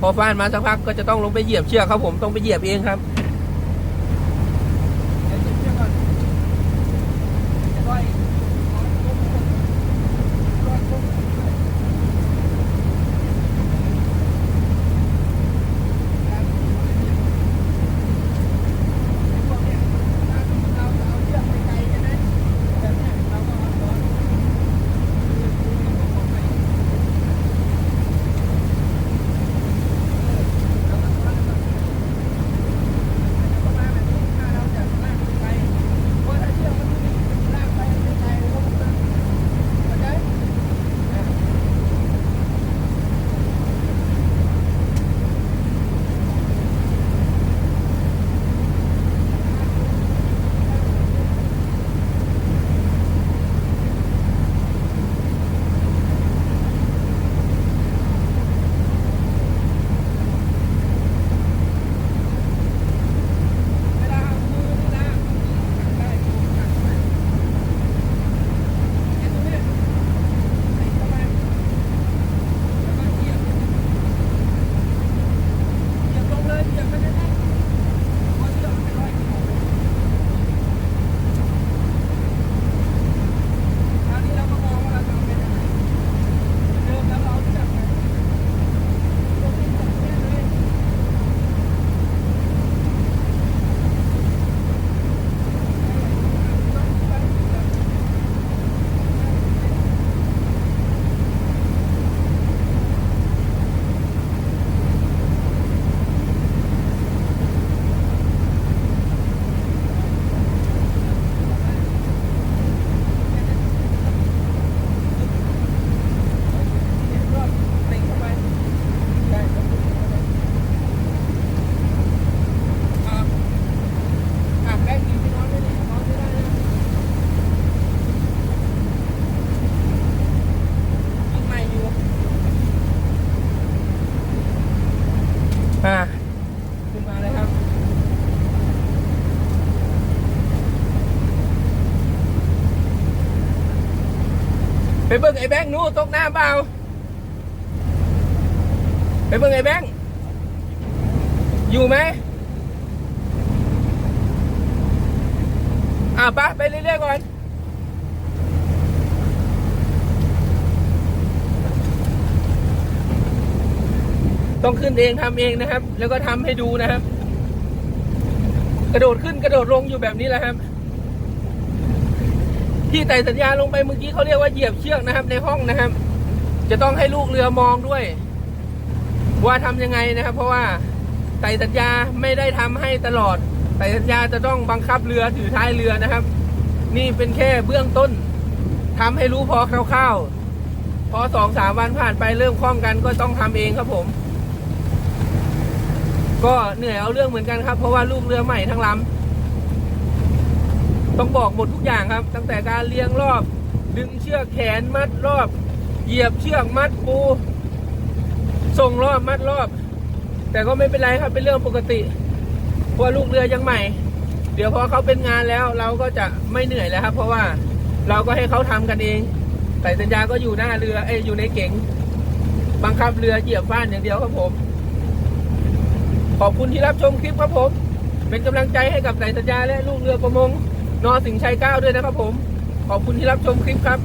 พอฟานมาสักพักก็จะต้องลงไปเหยียบเชือกครับผมต้องไปเหยียบเองครับ ไปเบิ่งไอ้แบงค์นู้ตกน้ำเปล่า ไปเบิ่งไอ้แบงค์อยู่ไหมอ่าไปไปเรื่อยๆก่อน ต้องขึ้นเองทำเองนะครับ แล้วก็ทำให้ดูนะครับ กระโดดขึ้นกระโดดลงอยู่แบบนี้แหละครับ ที่ไต่สัญญาลงไปเมื่อกี้เขาเรียกว่าเหยียบเชือกนะครับ ในห้องนะครับ จะต้องให้ลูกเรือมองด้วย ว่าทำยังไงนะครับ เพราะว่าไต่สัญญาไม่ได้ทำให้ตลอดไต่สัญญาจะต้องบังคับเรือถือท้ายเรือนะครับ นี่เป็นแค่เบื้องต้นทำให้รู้พอคร่าวๆพอสองสามวันผ่านไปเริ่มคล่องกันก็ต้องทำเองครับผม ก็เหนื่อยเอาเรื่องเหมือนกันครับ เพราะว่าลูกเรือใหม่ทั้งลำ ต้องบอกหมดทุกอย่างครับ ตั้งแต่การเลี้ยงรอบ ดึงเชือกแขนมัดรอบ เหยียบเชือกมัดปู ส่งรอบมัดรอบ แต่ก็ไม่เป็นไรครับเป็นเรื่องปกติเพราะลูกเรือยังใหม่ เดี๋ยวพอเขาเป็นงานแล้วเราก็จะไม่เหนื่อยแล้วครับ เพราะว่าเราก็ให้เขาทำกันเองแต่สัญญาก็อยู่หน้าเรือเอ้ยอยู่ในเก๋งบังคับเรือเหยียบฟ้านอย่างเดียวครับผม ขอบคุณที่รับชมคลิปครับผม เป็นกำลังใจให้กับสายสัญญาและลูกเรือประมง นอสิงชัยเก้าด้วยนะครับผม ขอบคุณที่รับชมคลิปครับ